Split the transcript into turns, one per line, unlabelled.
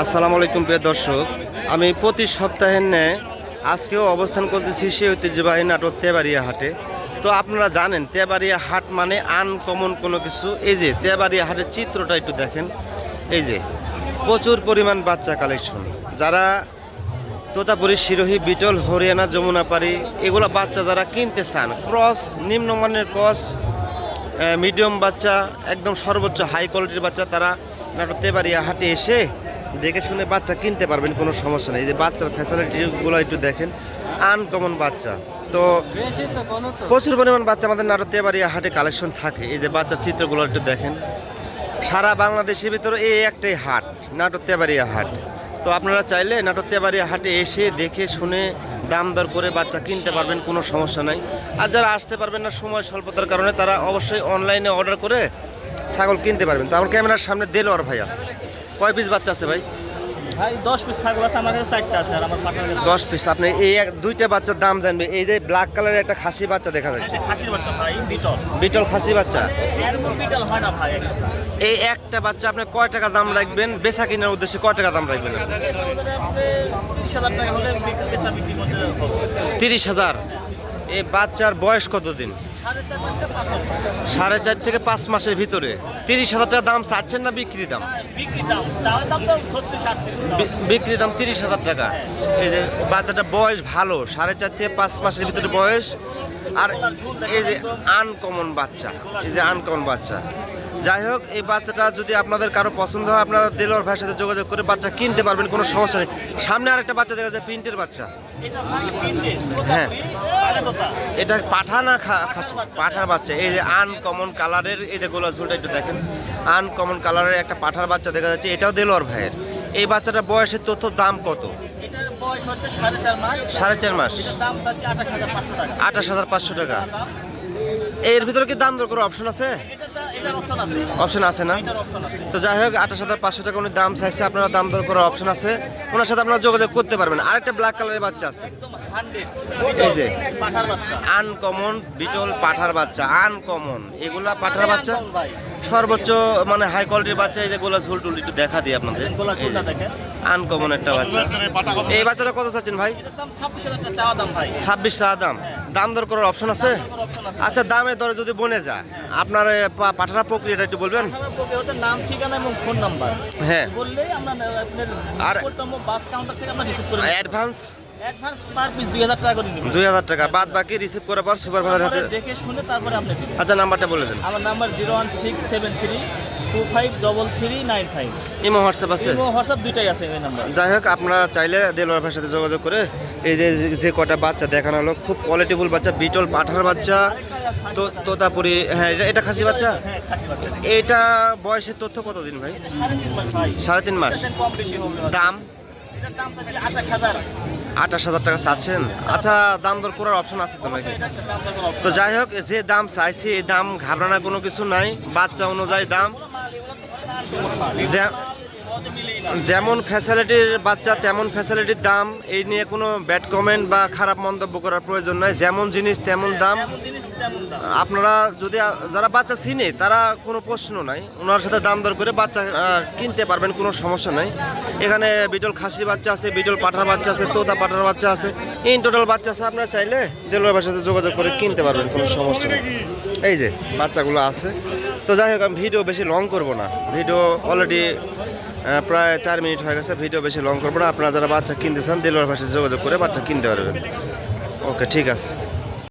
আসসালামু আলাইকুম প্রিয় দর্শক, আমি প্রতি সপ্তাহের ন্যায় আজকেও অবস্থান করতেছি সেই ঐতিহ্যবাহী নাটক তেবাড়িয়া হাটে। তো আপনারা জানেন, তেবাড়িয়া হাট মানে আনকমন কোনো কিছু। এই যে তেবাড়িয়া হাটের চিত্রটা একটু দেখেন। এই যে, প্রচুর পরিমাণ বাচ্চা কালেকশন যারা তোতাপুরি শিরোহী, বিটল, হরিয়ানা, যমুনাপাড়ি, এগুলো বাচ্চা যারা কিনতে চান ক্রস নিম্নমানের ক্রস মিডিয়াম বাচ্চা, একদম সর্বোচ্চ হাই কোয়ালিটির বাচ্চা, তারা নাটক তেবাড়িয়া হাটে এসে দেখে শুনে বাচ্চা কিনতে পারবেন, কোনো সমস্যা নেই। যে বাচ্চার ফ্যাসিলিটিগুলো একটু দেখেন আনকমন বাচ্চা। তো প্রচুর পরিমাণ বাচ্চা আমাদের নাটক তেবাড়িয়া হাটে কালেকশন থাকে। এই যে বাচ্চার চিত্রগুলো একটু দেখেন। সারা বাংলাদেশের ভিতরে এই একটাই হাট নাটক তেবাড়িয়া হাট। তো আপনারা চাইলে নাটক তেবাড়িয়া হাটে এসে দেখে শুনে দাম দর করে বাচ্চা কিনতে পারবেন, কোনো সমস্যা নাই। আর যারা আসতে পারবেন না সময় স্বল্পতার কারণে, তারা অবশ্যই অনলাইনে অর্ডার করে ছাগল কিনতে পারবেন। তো আমার ক্যামেরার সামনে দেলোয়ার ভাই আছে। কয় পিস বাচ্চা আছে ভাই?
ভাই দশ পিস ছাগল আছে আমার কাছে চারটা আছে আর আমার পাঠার কাছে
দশ পিস আপনি এই এক দুইটা বাচ্চার দাম জানবে। এই যে ব্ল্যাক কালারের একটা খাসি বাচ্চা দেখা যাচ্ছে।
খাসির বাচ্চা ভাই বিটল।
বিটল খাসি বাচ্চা।
এরকম বিটল হয় না ভাই।
এই একটা বাচ্চা আপনি কয় টাকা দাম রাখবেন? বেচা কেনার উদ্দেশ্যে কয় টাকা দাম রাখবেন
তিরিশ হাজার।
এই বাচ্চার বয়স কতদিন?
সাড়ে চার
থেকে পাঁচ মাসের ভিতরে। তিরিশ হাজার টাকা দাম চাচ্ছেন না বিক্রি দাম?
বিক্রি দাম তিরিশ
হাজার টাকা। এই যে বাচ্চাটা বয়স ভালো, সাড়ে চার থেকে পাঁচ মাসের ভিতরে বয়স। আর এই যে আনকমন বাচ্চা, এই যে আনকমন বাচ্চা যাই হোক এই বাচ্চাটা যদি আপনাদের কারও পছন্দ হয় আপনারা দেলোয়ার ভাইয়ের সাথে যোগাযোগ করে বাচ্চা কিনতে পারবেন কোনো সমস্যা নেই। সামনে আরেকটা বাচ্চা দেখা যায় প্রিন্টের বাচ্চা। হ্যাঁ। এটা পাঠা না পাঠার বাচ্চা। এই যে আনকমন কালারের এই যে গোলা ঝুলটা একটু দেখেন। আনকমন কালারের একটা পাঠার বাচ্চা দেখা যাচ্ছে এটাও দেলোয়ার ভাইয়ের। এই বাচ্চাটা বয়সের তথ্য দাম কত?
সাড়ে চার মাস। আঠাশ হাজার পাঁচশো টাকা।
এর ভিতরে কি দাম দর করার অপশন আছে?
অপশন আছে।
না? তো যাই হোক আঠাশ হাজার পাঁচশো টাকা উনি দাম চাইছে আপনারা দাম দর করার অপশন আছে। ওনার সাথে আপনারা যোগাযোগ করতে পারবেন। আরেকটা ব্ল্যাক কালারের বাচ্চা আছে। এই যে। আনকমন বিটল পাঠার বাচ্চা আনকমন এগুলা পাঠার বাচ্চা? সর্বোচ্চ মানে হাই কোয়ালিটির বাচ্চা এই যে গোলা ঝুল টুল একটু দেখা দিই আপনাদের। আনকমন একটা বাচ্চা। এই বাচ্চাটা কত চাচ্ছেন ভাই?
দাম ছাব্বিশ হাজার টাকা দাম ভাই।
ছাব্বিশ টাকা দাম। দাম দর করার অপশন আছে? আচ্ছা দামে দরে যদি বনে যায় আপনার পা- পাঠানোর প্রক্রিয়াটা একটু বলবেন?
আপনার নাম ঠিকানা এবং ফোন নাম্বার
হ্যাঁ।
বললেই আমরা
আর-
আর বাস কাউন্টার থেকে আমরা রিসিভ করে
অ্যাডভান্স
অ্যাডভান্স পার পিস টাকা করে দিবেন
দুই হাজার টাকা। বাদ বাকি রিসিভ করার পর সুপারভাইজার হাতে
দেখে শুনে তারপরে আপনি দিবেন
আচ্ছা নাম্বারটা বলে দেন।
আমার number zero one six seven three two five double three nine five.
Imo WhatsApp আছে।
হোয়াটসঅ্যাপ দুইটাই আছে এই নাম্বার।
যাই হোক আপনারা চাইলে দেলোয়ার ভাইয়ের সাথে যোগাযোগ করে এই যে যে কটা বাচ্চা দেখানো হলো খুব কোয়ালিটিফুল বাচ্চা বিটল পাঠার বাচ্চা তো তোতাপুরি হ্যাঁ এটা- এটা খাসি বাচ্চা?
হ্যাঁ
এটা বয়সের তথ্য কতদিন ভাই?
সাড়ে তিন মাস।
দাম?
আঠাশ হাজার
টাকা চাচ্ছেন? আচ্ছা দাম দর করার অপশন আছে তো নাকি? তো যাই হোক, যে দাম চাইছি, এই দাম ঘাবড়ানা কোনো কিছু নাই। বাচ্চা অনুযায়ী দাম। যেমন ফ্যাসিলিটির বাচ্চা, তেমন ফ্যাসিলিটির দাম। এই নিয়ে কোনো ব্যাড কমেন্ট বা খারাপ মন্তব্য করার প্রয়োজন নাই। যেমন জিনিস, তেমন দাম। আপনারা যদি, যারা বাচ্চা চিনে, তারা কোনো প্রশ্ন নাই। ওনার সাথে দাম দর করে বাচ্চা কিনতে পারবেন, কোনো সমস্যা নাই। এখানে বিটল খাসির বাচ্চা আছে, বিটল পাঠার বাচ্চা আছে, তোতা পাঠার বাচ্চা আছে। ইন টোটাল বাচ্চা আছে, আপনারা চাইলে দেলোয়ার সাথে যোগাযোগ করে কিনতে পারবেন, কোনো সমস্যা নেই। এই যে, বাচ্চাগুলো আছে। তো যাই হোক, আমি ভিডিও বেশি লং করব না। ভিডিও অলরেডি প্রায় চার মিনিট হয়ে গেছে ভিডিও বেশি লং করব না। আপনারা যারা বাচ্চা কিনতে চান দিলওয়ার ভাষায় যোগাযোগ করে বাচ্চা কিনতে পারবেন। ওকে ঠিক আছে।